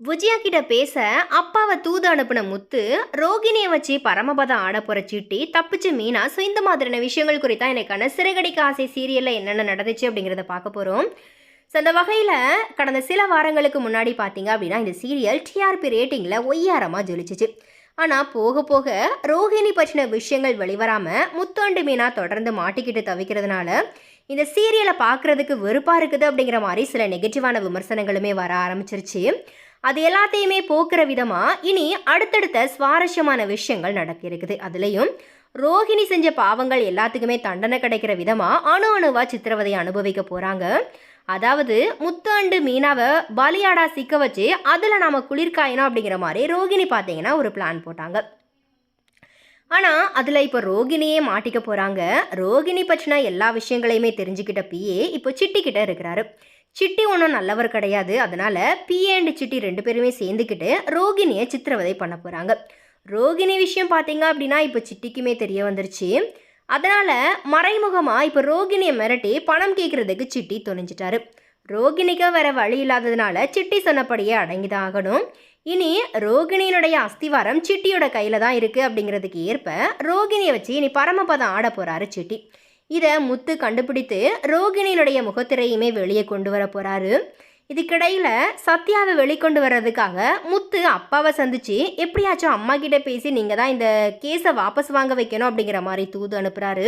விஜயா கிட்ட பேச அப்பாவை தூது அனுப்பின முத்து ரோகிணியை வச்சு பரமபதம் ஆட போற சிட்டி தப்பிச்சு மீனா ஸோ இந்த மாதிரியான விஷயங்கள் குறித்தா எனக்கான சிறகடிக்க ஆசை சீரியல்ல என்னென்ன நடந்துச்சு அப்படிங்கிறத பார்க்க போறோம். ஸோ அந்த வகையில் கடந்த சில வாரங்களுக்கு முன்னாடி பார்த்தீங்க அப்படின்னா இந்த சீரியல் டிஆர்பி ரேட்டிங்கில் ஒய்யாரமாக ஜொலிச்சிச்சு. ஆனால் போக போக ரோஹிணி பற்றின விஷயங்கள் வெளிவராமல் முத்தாண்டு மீனா தொடர்ந்து மாட்டிக்கிட்டு தவிக்கிறதுனால இந்த சீரியலை பார்க்குறதுக்கு வெறுப்பாக இருக்குது அப்படிங்கிற மாதிரி சில நெகட்டிவான விமர்சனங்களுமே வர ஆரம்பிச்சிருச்சு. அது எல்லாத்தையுமே போக்குற விதமாக இனி அடுத்தடுத்த சுவாரஸ்யமான விஷயங்கள் நடக்க இருக்குது அதுலேயும் ரோஹிணி செஞ்ச பாவங்கள் எல்லாத்துக்குமே தண்டனை கிடைக்கிற விதமாக அணு அணுவாக சித்திரவதை அனுபவிக்க போகிறாங்க அதாவது முத்தாண்டு மீனாவை பலியாடா சிக்க வச்சு அதில் நாம் குளிர்காயணும் அப்படிங்கிற மாதிரி ரோகிணி பார்த்தீங்கன்னா ஒரு பிளான் போட்டாங்க. ஆனால் அதில் இப்போ ரோகிணியே மாட்டிக்க போகிறாங்க ரோகிணி பற்றின எல்லா விஷயங்களையுமே தெரிஞ்சுக்கிட்ட பிஏ இப்போ சிட்டிக்கிட்ட இருக்கிறாரு. சிட்டி ஒன்றும் நல்லவர் கிடையாது. அதனால் பிஏ அண்ட் சிட்டி ரெண்டு பேருமே சேர்ந்துக்கிட்டு ரோகிணியை சித்திரவதை பண்ண போகிறாங்க ரோகிணி விஷயம் பார்த்தீங்க அப்படின்னா இப்போ சிட்டிக்குமே தெரிய வந்துருச்சு. அதனால் மறைமுகமாக இப்போ ரோகிணியை மிரட்டி பணம் கேட்குறதுக்கு சிட்டி துணிஞ்சிட்டாரு. ரோகிணிக்கு வேற வழி இல்லாததுனால சிட்டி சொன்னபடியே அடங்கிதான் ஆகணும். இனி ரோகிணியினுடைய அஸ்திவாரம் சிட்டியோட கையில் தான் இருக்குது அப்படிங்கிறதுக்கு ஏற்ப ரோகிணியை வச்சு இனி பரமபதம் ஆட போகிறாரு சிட்டி. இதை முத்து கண்டுபிடித்து ரோகிணியினுடைய முகத்திரையுமே வெளியே கொண்டு வர போகிறாரு இதுக்கிடையில் சத்யாவை வெளிக்கொண்டு வர்றதுக்காக முத்து அப்பாவை சந்திச்சு எப்படியாச்சும் அம்மா கிட்ட பேசி நீங்கள் தான் இந்த கேஸை வாபஸ் வாங்க வைக்கணும் அப்படிங்கிற மாதிரி தூது அனுப்புகிறாரு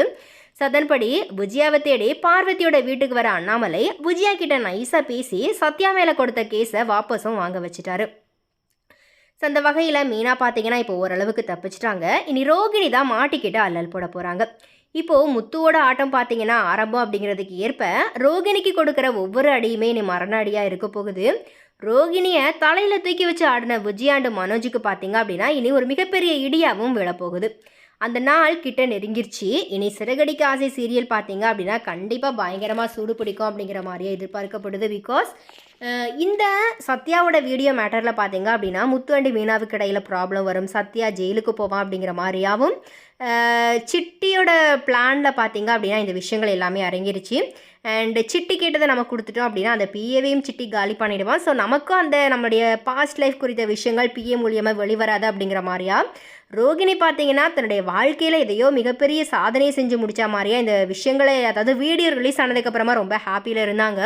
சதன்படி விஜயாவை தேடி பார்வதியோட வீட்டுக்கு வர அண்ணாமலை விஜயா கிட்ட நைஸாக பேசி சத்யா மேலே கொடுத்த கேஸை வாபஸும் வாங்க வச்சுட்டாரு. ஸோ அந்த வகையில் மீனா பார்த்தீங்கன்னா இப்போ ஓரளவுக்கு தப்பிச்சிட்டாங்க. இனி ரோகிணி தான் மாட்டிக்கிட்டு அல்லல் போட போகிறாங்க இப்போது முத்துவோட ஆட்டம் பார்த்தீங்கன்னா ஆரம்பம் அப்படிங்கிறதுக்கு ஏற்ப ரோகிணிக்கு கொடுக்குற ஒவ்வொரு அடியுமே இனி மரண அடியாக இருக்க போகுது. ரோகிணியை தலையில் தூக்கி வச்சு ஆடின விஜயாண்டு மனோஜுக்கு பார்த்தீங்க அப்படின்னா இனி ஒரு மிகப்பெரிய இடியாகவும் விழப்போகுது அந்த நாள் கிட்ட நெருங்கிருச்சு. இனி சிறகடிக்க ஆசை சீரியல் பார்த்தீங்க அப்படின்னா கண்டிப்பாக பயங்கரமாக சூடு பிடிக்கும் அப்படிங்கிற மாதிரியே எதிர்பார்க்கப்படுது பிகாஸ் இந்த சத்யாவோட வீடியோ மேட்டரில் பார்த்தீங்க அப்படின்னா முத்துவண்டி மீனாவுக்கு இடையில் ப்ராப்ளம் வரும். சத்யா ஜெயிலுக்கு போவான் அப்படிங்கிற மாதிரியாகவும் சிட்டியோட பிளானில் பார்த்தீங்க அப்படின்னா இந்த விஷயங்கள் எல்லாமே அரங்கிருச்சு அண்டு சிட்டி கேட்டதை நம்ம கொடுத்துட்டோம் அப்படின்னா அந்த பிஏவையும் சிட்டி காலி பண்ணிடுவான். ஸோ நமக்கும் அந்த நம்மளுடைய பாஸ்ட் லைஃப் குறித்த விஷயங்கள் பிஏ மூலியமாக வெளிவராது அப்படிங்கிற மாதிரியா? ரோகிணி பார்த்தீங்கன்னா தன்னுடைய வாழ்க்கையில் எதையோ மிகப்பெரிய சாதனையை செஞ்சு முடித்த மாதிரியா இந்த விஷயங்களை அதாவது வீடியோ ரிலீஸ் ஆனதுக்கப்புறமா ரொம்ப ஹாப்பியில் இருந்தாங்க.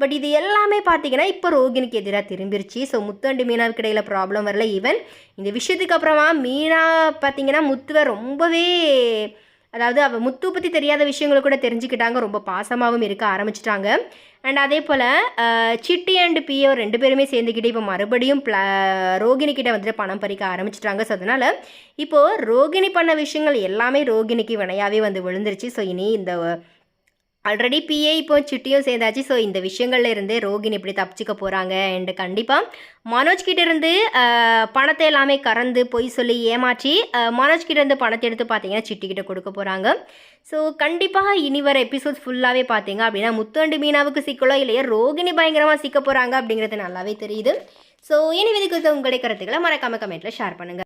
பட் இது எல்லாமே பார்த்தீங்கன்னா இப்போ ரோகிணிக்கு எதிராக திரும்பிருச்சு. ஸோ முத்து அண்டு மீனாவுக்கு இடையில் ப்ராப்ளம் வரல. ஈவன் இந்த விஷயத்துக்கு அப்புறமா மீனா பார்த்தீங்கன்னா முத்துவை ரொம்பவே அதாவது அவள் முத்து பற்றி தெரியாத விஷயங்களை கூட தெரிஞ்சுக்கிட்டாங்க. ரொம்ப பாசமாகவும் இருக்க ஆரம்பிச்சிட்டாங்க. அண்ட் அதே போல் சிட்டி அண்ட் பிஓ ரெண்டு பேருமே சேர்ந்துக்கிட்டு இப்போ மறுபடியும் ப்ள ரோகிணிக்கிட்ட வந்துட்டு பணம் பறிக்க ஆரம்பிச்சிட்டாங்க. ஸோ அதனால் இப்போது ரோகிணி பண்ண விஷயங்கள் எல்லாமே ரோகிணிக்கு வினையாகவே வந்து விழுந்துருச்சு. ஸோ இனி இந்த ஆல்ரெடி பிஏ இப்போ சிட்டியும் சேர்ந்தாச்சு. ஸோ இந்த விஷயங்கள்ல இருந்து ரோகிணி இப்படி தப்பிச்சுக்க போகிறாங்க அண்டு கண்டிப்பாக மனோஜ் கிட்டேருந்து பணத்தை எல்லாமே கறந்து பொய் சொல்லி ஏமாற்றி மனோஜ் கிட்டேருந்து பணத்தை எடுத்து பார்த்தீங்கன்னா சிட்டிக்கிட்ட கொடுக்க போகிறாங்க ஸோ கண்டிப்பாக இனி வர எபிசோட்ஸ் ஃபுல்லாகவே பார்த்தீங்க அப்படின்னா முத்தண்டு மீனாவுக்கு சிக்கலோ இல்லையா ரோகிணி பயங்கரமாக சிக்க போகிறாங்க அப்படிங்கிறது நல்லாவே தெரியுது. ஸோ இனி இதுக்கு உங்களுடைய கருத்துக்களை மறக்காம கமெண்ட்டில் ஷேர் பண்ணுங்கள்